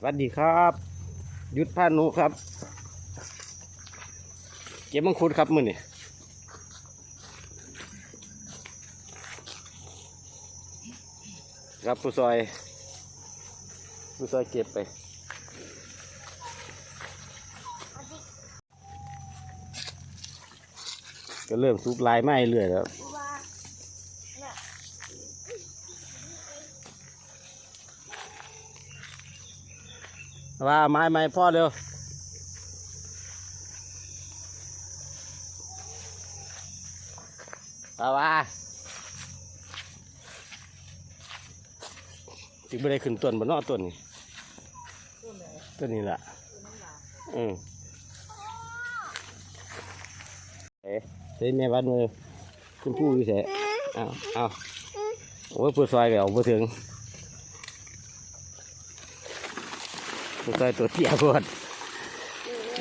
สวัสดีครับ ยุทธพานุครับ เก็บมังคุดครับมือนี่ครับผู้ซอยผู้ซอยเก็บไปก็เริ่มซุปลายไม้เรื่อยแล้ว ว่าไม้ไม้พ่อเร็วว่าว่าถึงไม่ได้ขึ้นต้นบนนอต้นนี่ต้นนี้แหละอืมเอ๊ะเฮ้ยแม่วัดมือคุณผู้วิเศษเอาเอาโอ้ยพูดซอยไปเอาไปถึง ตัวซอยตัวเตี้ยพอด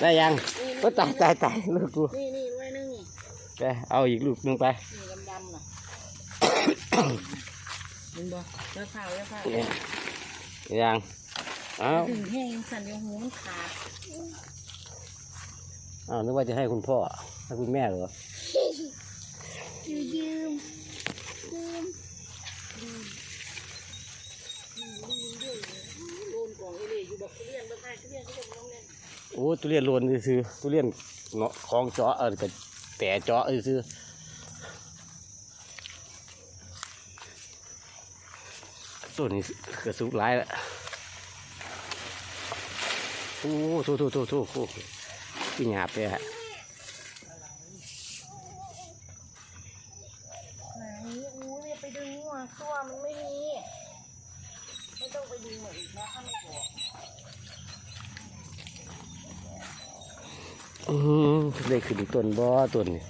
ได้ยังก็ตายตายตายลูกกูนี่นี่ไว้นึงนี่ไปเอาอีกลูกหนึงไปนี่ดำดำๆน่ะมึงบอกเลือข้าวเลือข้าวเนี่ยยังเอาถึงแห้งสั่นเดี๋ยวหูมันขาดเอานึกว่าจะให้คุณพ่อให้คุณแม่เหรอยืมยืมยืมโดนกล่อง เอเล่อยู่บอกทุเรียนบ้านไทยทุเรียนทุเรียนน้องเล่นโอ้ทุเรียนโลนซื้อๆทุเรียนเนาะคลองเจาะเออกับแต่เจาะซื้อต้นนี้กระสุกหลายแล้วโอ้โถโถโถโถโถพี่หยาบเลยฮะ ไหนอู้เนี่ยไปดึงหัวตัวมันไม่มี ไม่ต้องไปดึงมาอีกนะถ้าไม่บอก อืมได้ขึ้น ต้นบ่อต้นนี่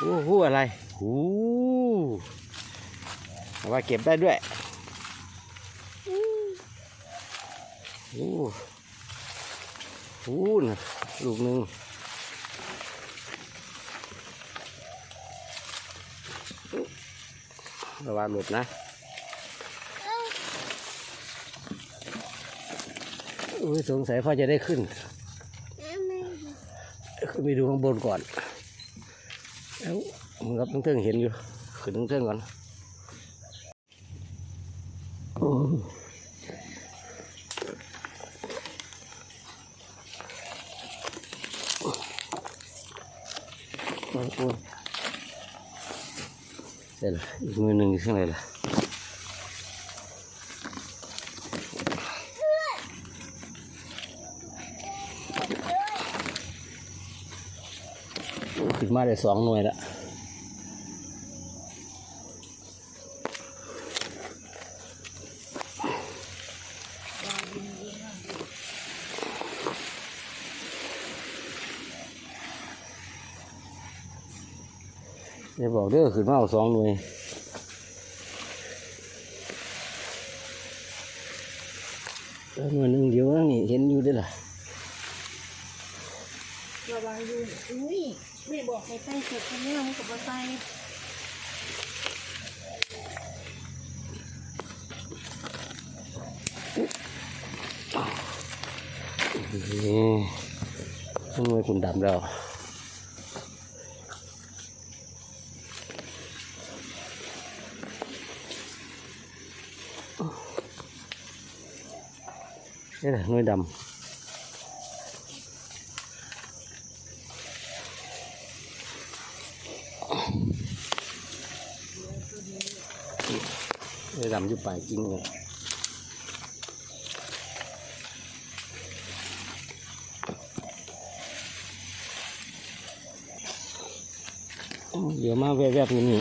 โอ้โหอะไรโอ้เอาว่าเก็บได้ด้วยโอ้โหนะลูกหนึ่งระวังหลุดนะอุ้ยสงสัยพ่อจะได้ขึ้น ขึ้นไปดูข้างบนก่อน แล้วมึงกับทั้งเทิงเห็นอยู่ ขึ้นทั้งเทิงก่อนโอ้โอ้โอ้เสร็จแล้วอีกมือหนึ่งอยู่ข้างในล่ะขึ้น มาได้สองหน่วยละอย่าบอกเด้อขึ้นมาเอาสองหน่วยเออหน่วยหนึ่งเดียวนั่นนี่เห็นอยู่เด้วยล่ะ ระวังดูอุ้ยไม่ ใส่เสร็จทีนี้มันก็มาใส่นี่ต้องมือคุณดำแล้วนี่แหละน่วยดำหน่วย ดำอยู่ปลายจริงเลยเดี๋ยวมาแวบๆนี่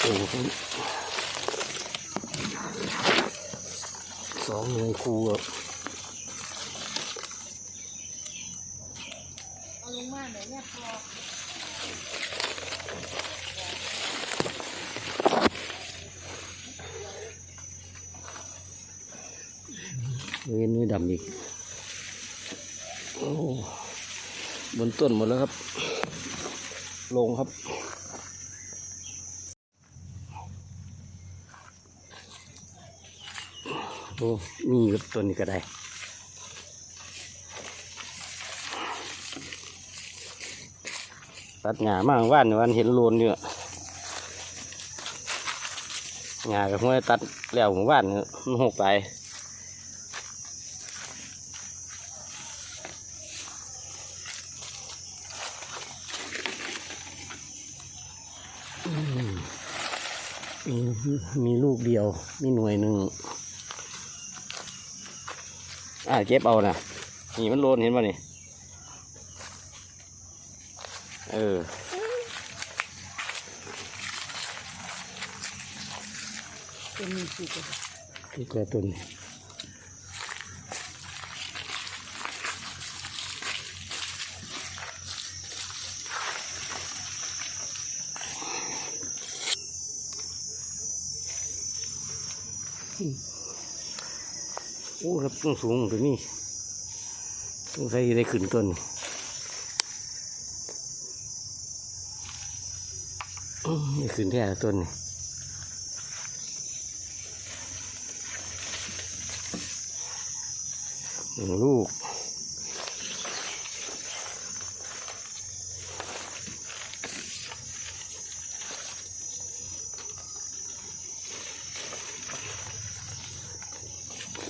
โอ้โหสองหน่วยครูอะ เอาลงมาเดี๋ยวเนี่ยพอ เว้นหน่วยดำอีกโอ้บน ต้นหมดแล้วครับ ลงครับ โอ้มีอยู่ตัวนี้ก็ได้ตัดหญ้ามากว่านวันเห็นโลนอยู่หญ้ากับห้วยตัดแล้วหมู่บ้านนี่มันหกไป มมีมีลูกเดียว มีหน่วยหนึ่งอ่าเก็บเอานะนี่มันโลนเห็นป่ะนี่ เออเป็นมีสิกที่กระตุน โอ้ครับต้องสูงตัวนี้ต้องใส่ได้ขึ้นต้นนี่ขึ้นแท้ต้นนี่หนึ่งลูก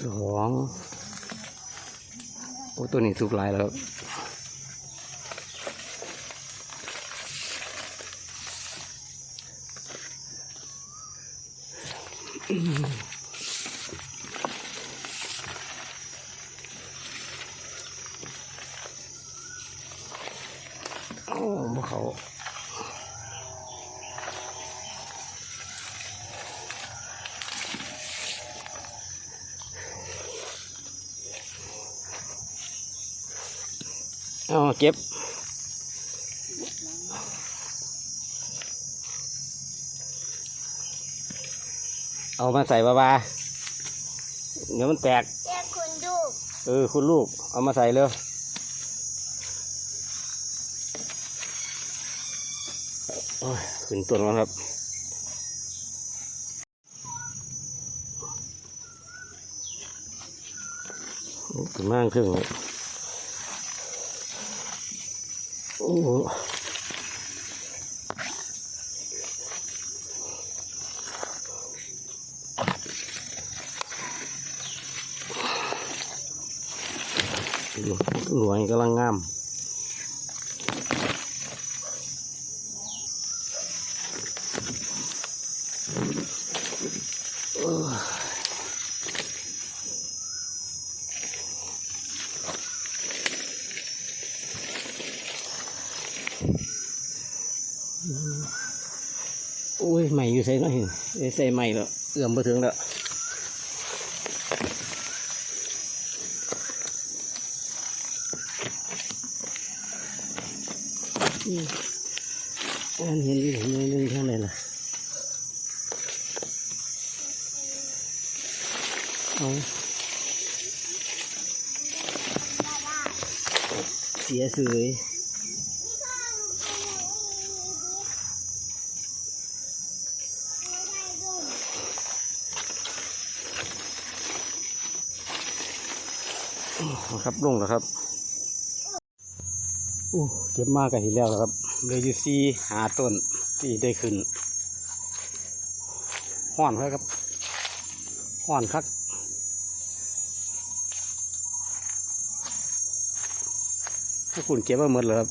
สองโอ้ตัวนี้สุกหลายแล้ว เอาเก็บเอามาใส่บาบาเดี๋ยวมันแตกแยกคุณดูเออ คุณลูก เอามาใส่เร็วโอ้ยขึ้นต้นแล้วครับ ขึ้นมากขึ้นเลย โอ้โหหน่วยกำลังงาม โอ้ยใหม่อยู่ใส่เนาะเห็นเอ้ยใส่ใหม่แล้วเอื้อมไปถึงแล้วอืมอันเห็นอยู่เห็นอยู่เห็นข้างในล่ะเอาเสียสวย ครับลงแล้วครับโอ้เก็บมากก็เห็นแล้วครับเลยอยู่ซีหาต้นที่ได้ขึ้นห่อนครับครับห่อนคักถ้าคุณเก็บมาหมดเลยครับ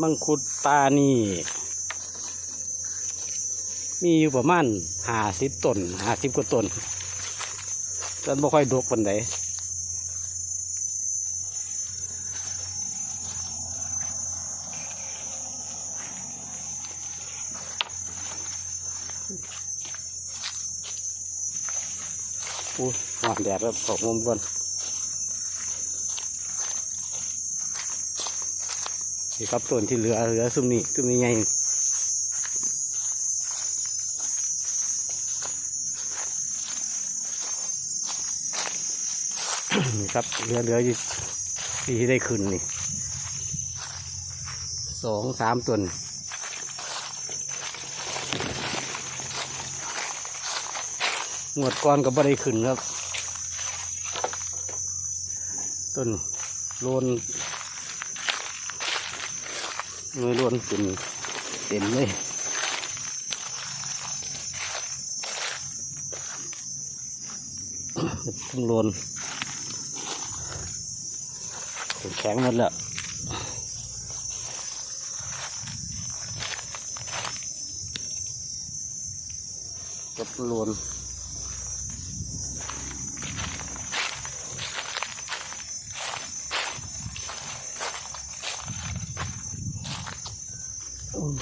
มังคุดตานี่ มีอยู่ประมาณห้าสิบต้นห้าสิบกว่าต้นจนบ่ค่อยดกปันใดอู้หอนแดดแล้วขอมุมก่อนนี่ครับต้นที่เหลือเหลือซุมนี้ซุมนี้ใหญ่ ครับเหลือเหลือยู่ที่ได้ขึ้นนี่สองสามตนงวดก้อนกับ่ได้ขึ้นครับ ต้นโลนเงยโลนขึ้นเต็มเลยพุ่งโลน แข็งหมดแล้วกับโลน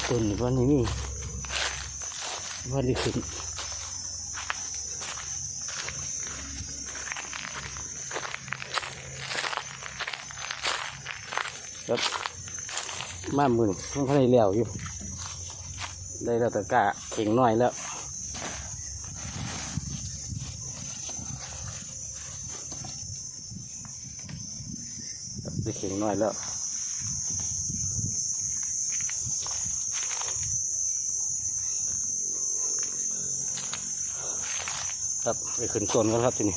ต้นวันนี้วันนี้ขึ้น ครับมามือนี่ต้องให้แล้วอยู่ ได้แล้วแต่กะเข่งน้อยแล้วได้เข่งน้อยแล้วครับไปขึ้นต้นกันครับทีนี้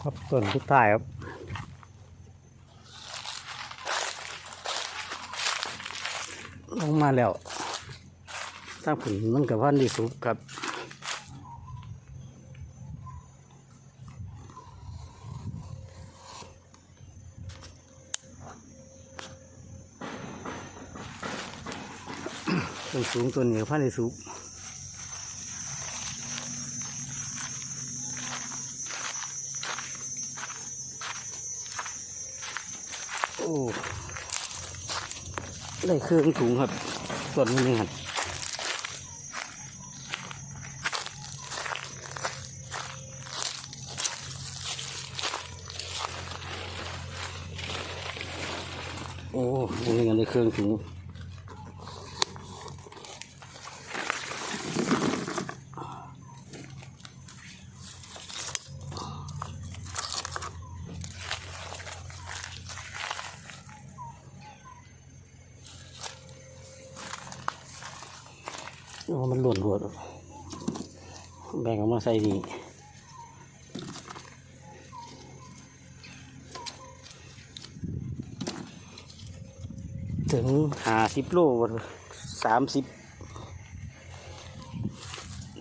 ครับต้นทุกท่ายครับ ลงมาแล้วถ้าผลมันกับพันดีสุกครับต้นสูงต้นเหนียวพันดีสุกโอ้ ได้เครื่องถุงครับส่วนนี้ครับโอ้ยยังได้เครื่องถุง โอ้มันหล่นหัวแบ่งออกมาใส่นี่ถึงห้าสิบโลสามสิบ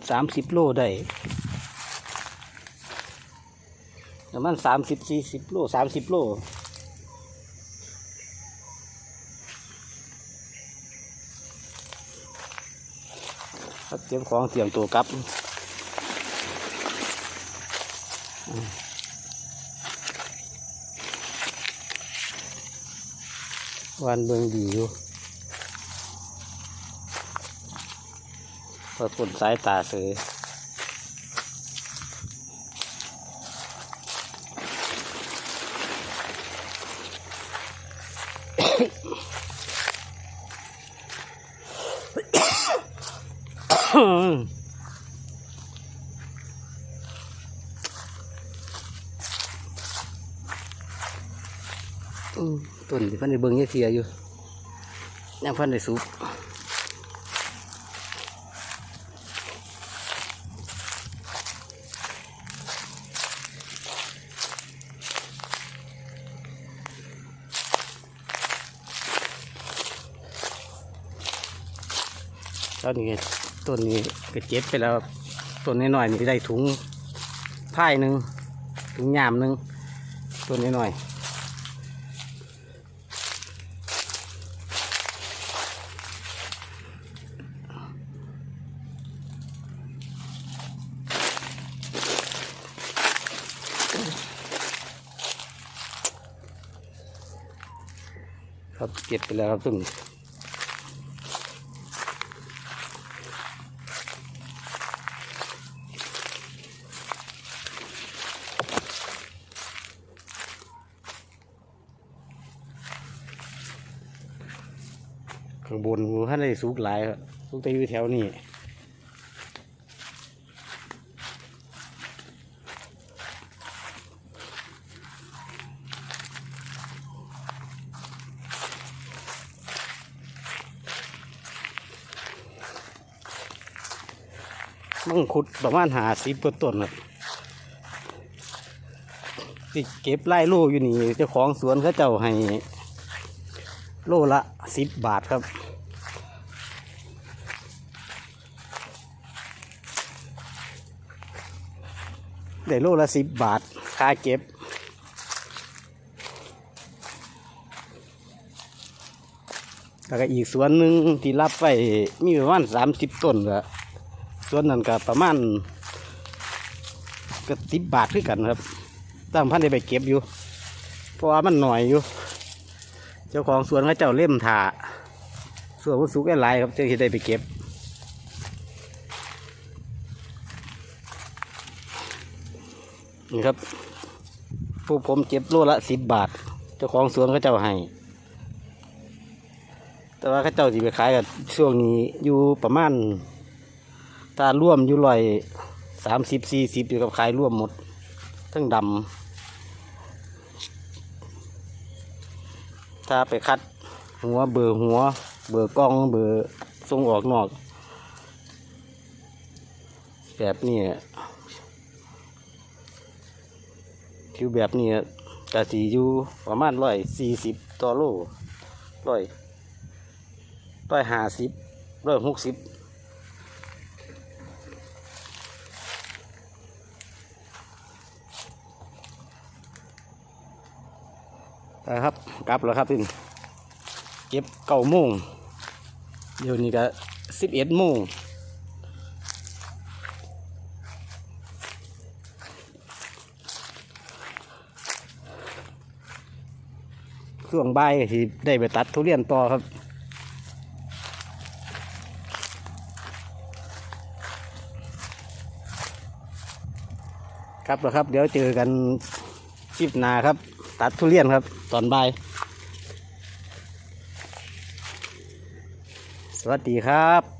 สามสิบโลได้ประมาณสามสิบสี่สิบโลสามสิบโล ครับ เตรียมของเตรียมตัวกลับวันเบิงดีอยู่พอฝนสายตาเสือ มต้นที่เพันในเบิงเย นในสุกตอนนี้ต้นนี้ก็เจ็บไปแล้วต้นน้อยๆนี่ได้ถุงผ้ายหนึ่งถุงยามหนึ่งต้นน้อยๆครับเก็บไปแล้วครับซึ่งางบนท่านได้สูกหลายครับสูกแต่อยู่แถวนี้มังคุดประมาณหาสิบกว่าต้นครับที่เก็บไล่โลอยู่นี่เจ้าของสวนเขาเจ้าให้ โลละสิบบาทครับ ได้โลละสิบบาท ค่าเก็บ แล้วก็อีกสวนหนึ่งที่รับไปมีประมาณสามสิบต้นก็สวนนั้นก็ประมาณก็สิบบาทคือกันครับตามพันได้ไปเก็บอยู่ เพราะว่ามันหน่อยอยู่ เจ้าของสวนเขาเจ้าเล่มถาส่วนผู้สุกหลายครับเจ้าที่ได้ไปเก็บ นี่ครับผู้ผมเจ็บโลละสิบบาท เจ้าของสวนเขาเจ้าให้แต่ว่าเขาเจ้าที่ไปขายกับช่วงนี้อยู่ประมาณถ้าร่วมอยู่ลอยสามสิบสี่สิบอยู่กับขายร่วมหมด ทั้งดำถ้าไปคัดหัวเบอร์หัว เบอร์กล้องเบอร์ทรงออกนอก แบบนี้ คิวแบบนี้กะสีอยู่ประมาณร้อยสี่สิบต่อโลร้อยร้อยห้าสิบร้อยหกสิบนะครับกลับแล้วครับพี่เก็บเก้าโมงเดี๋ยวนี้ก็สิบเอ็ดโมง ช่วงบ่ายที่ได้ไปตัดทุเรียนต่อครับครับแล้วครับ เดี๋ยวเจอกันคลิปหน้าครับ ตัดทุเรียนครับ ตอนบ่าย สวัสดีครับ